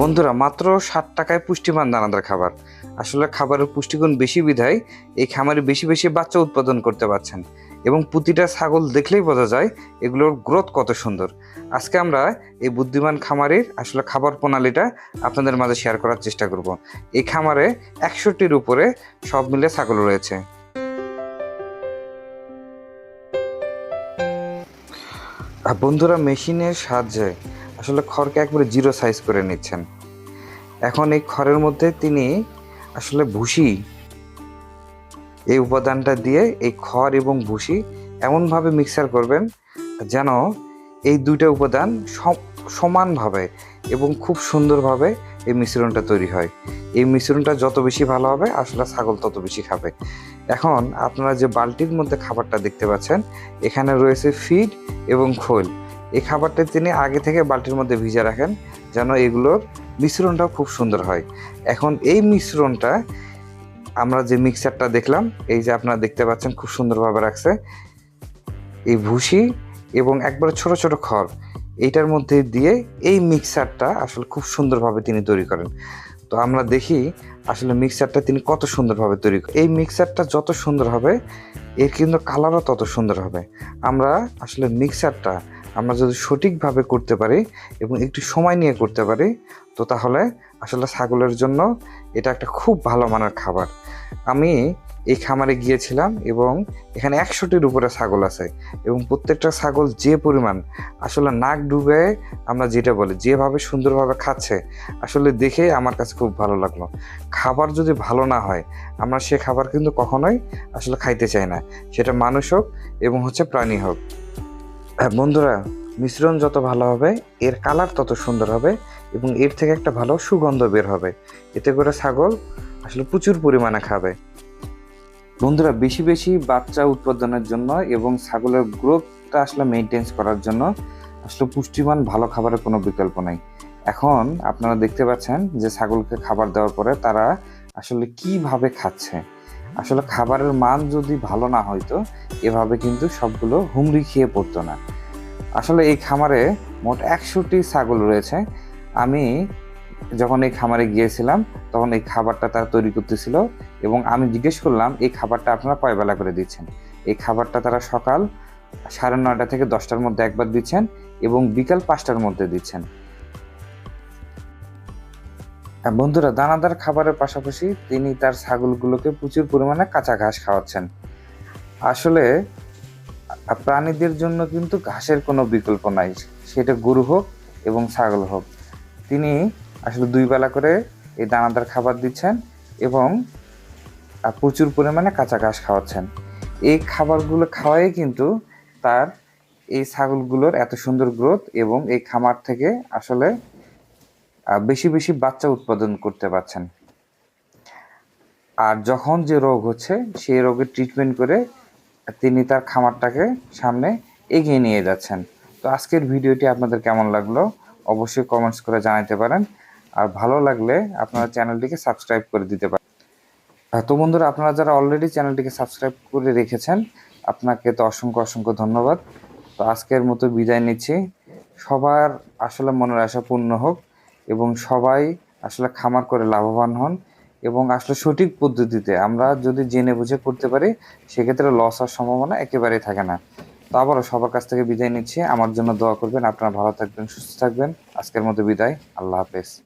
বন্ধুরা, মাত্র ষাট টাকায় পুষ্টিমান দানাদার খাবার। আসলে খাবারের পুষ্টিগুণ বেশি বিধায় এই খামারে বেশি বেশি বাচ্চা উৎপাদন করতে পারছেন। এবং প্রতিটা ছাগল দেখলেই বোঝা যায় এগুলোর গ্রোথ কত সুন্দর। আজকে আমরা এই বুদ্ধিমান খামারের আসলে খাবার প্রণালীটা আপনাদের মাঝে শেয়ার করার চেষ্টা করব। এই খামারে একশোটির উপরে সব মিলে ছাগল রয়েছে। বন্ধুরা, মেশিনের সাহায্যে আসলে খড়কে একবারে জিরো সাইজ করে নিচ্ছেন। এখন এই খড়ের মধ্যে তিনি আসলে ভুসি এই উপাদানটা দিয়ে এই খড় এবং ভুসি এমনভাবে মিক্সার করবেন যেন এই দুইটা উপাদান সম- সমানভাবে এবং খুব সুন্দরভাবে এই মিশ্রণটা তৈরি হয়। এই মিশ্রণটা যত বেশি ভালো হবে, আসলে ছাগল তত বেশি খাবে। এখন আপনারা যে বালতির মধ্যে খাবারটা দেখতে পাচ্ছেন, এখানে রয়েছে ফিড এবং খোল। এই খাবারটা তিনি আগে থেকে বালতির মধ্যে ভিজে রাখেন যেন এগুলোর মিশ্রণটাও খুব সুন্দর হয়। এখন এই মিশ্রণটা আমরা যে মিক্সারটা দেখলাম, এই যে আপনারা দেখতে পাচ্ছেন খুব সুন্দরভাবে রাখছে। এই ভুসি এবং একবারে ছোট ছোট খড়, এইটার মধ্যে দিয়ে এই মিক্সারটা আসলে খুব সুন্দরভাবে তিনি তৈরি করেন। তো আমরা দেখি আসলে মিক্সারটা তিনি কত সুন্দরভাবে তৈরি করেন এই মিক্সারটা যত সুন্দর হবে, এর কিন্তু কালারও তত সুন্দর হবে। আমরা আসলে মিক্সারটা আমরা যদি সঠিকভাবে করতে পারি এবং একটু সময় নিয়ে করতে পারি, তো তাহলে আসলে ছাগলের জন্য এটা একটা খুব ভালো মানের খাবার। আমি এই খামারে গিয়েছিলাম এবং এখানে একশোটির উপরে ছাগল আছে এবং প্রত্যেকটা ছাগল যে পরিমাণ আসলে নাক ডুবে আমরা যেটা বলি, যেভাবে সুন্দরভাবে খাচ্ছে আসলে দেখে আমার কাছে খুব ভালো লাগল। খাবার যদি ভালো না হয়, আমরা সে খাবার কিন্তু কখনোই আসলে খাইতে চাই না। সেটা মানুষ হোক এবং হচ্ছে প্রাণী হোক। বন্ধুরা, মিশ্রণ যত ভালো হবে, এর কালার তত সুন্দর হবে এবং এর থেকে একটা ভালো সুগন্ধ বের হবে। এতে করে ছাগল আসলে প্রচুর পরিমাণে খাবে। বন্ধুরা, বেশি বেশি বাচ্চা উৎপাদনের জন্য এবং ছাগলের গ্রোথটা আসলে মেনটেন্স করার জন্য আসলে পুষ্টিমান ভালো খাবারের কোনো বিকল্প নাই। এখন আপনারা দেখতে পাচ্ছেন যে ছাগলকে খাবার দেওয়ার পরে তারা আসলে কীভাবে খাচ্ছে। আসলে খাবারের মান যদি ভালো না হইতো, এভাবে কিন্তু সবগুলো হুমড়ি খেয়ে পড়তো না। আসলে এই খামারে মোট একশোটি ছাগল রয়েছে। আমি যখন এই খামারে গিয়েছিলাম, তখন এই খাবারটা তারা তৈরি করতেছিল এবং আমি জিজ্ঞেস করলাম, এই খাবারটা আপনারা কয় বেলা করে দিচ্ছেন? এই খাবারটা তারা সকাল সাড়ে নয়টা থেকে দশটার মধ্যে একবার দিচ্ছেন এবং বিকাল পাঁচটার মধ্যে দিচ্ছেন। বন্ধুরা, দানাদার খাবারের পাশাপাশি তিনি তার ছাগলগুলোকে প্রচুর পরিমাণে কাঁচা ঘাস খাওয়াচ্ছেন। আসলে, প্রাণীদের জন্য কিন্তু ঘাসের কোনো বিকল্প নাই। সেটা গরু হোক এবং ছাগল হোক। তিনি আসলে দুই বেলা করে এই দানাদার খাবার দিচ্ছেন এবং প্রচুর পরিমাণে কাঁচা ঘাস খাওয়াচ্ছেন। এই খাবারগুলো খাওয়াই কিন্তু তার এই ছাগলগুলোর এত সুন্দর গ্রোথ এবং এই খামার থেকে আসলে বেশি বেশি বাচ্চা উৎপাদন করতে পারছেন। আর যখন যে রোগ হচ্ছে, সেই রোগের ট্রিটমেন্ট করে তিনি তার খামারটাকে সামনে এগিয়ে নিয়ে যাচ্ছেন। তো আজকের ভিডিওটি আপনাদের কেমন লাগল অবশ্যই কমেন্টস করে জানাতে পারেন। আর ভালো লাগলে আপনারা চ্যানেলটিকে সাবস্ক্রাইব করে দিতে পারেন। তো বন্ধুরা, আপনারা যারা অলরেডি চ্যানেলটিকে সাবস্ক্রাইব করে রেখেছেন, আপনাকে তো অসংখ্য অসংখ্য ধন্যবাদ। তো আজকের মতো বিদায় নিচ্ছি। সবার আসলে মনের আশা পূর্ণ হোক। এবং সবাই আসলে খামার করে লাভবান হন এবং আসলে সঠিক পদ্ধতিতে আমরা যদি জেনে বুঝে করতে পারি, সেক্ষেত্রে লস হওয়ার সম্ভাবনা একেবারেই থাকে না। তো আবারও সবার কাছ থেকে বিদায় নিচ্ছি। আমার জন্য দোয়া করবেন। আপনারা ভালো থাকবেন, সুস্থ থাকবেন। আজকের মতো বিদায়। আল্লাহ হাফেজ।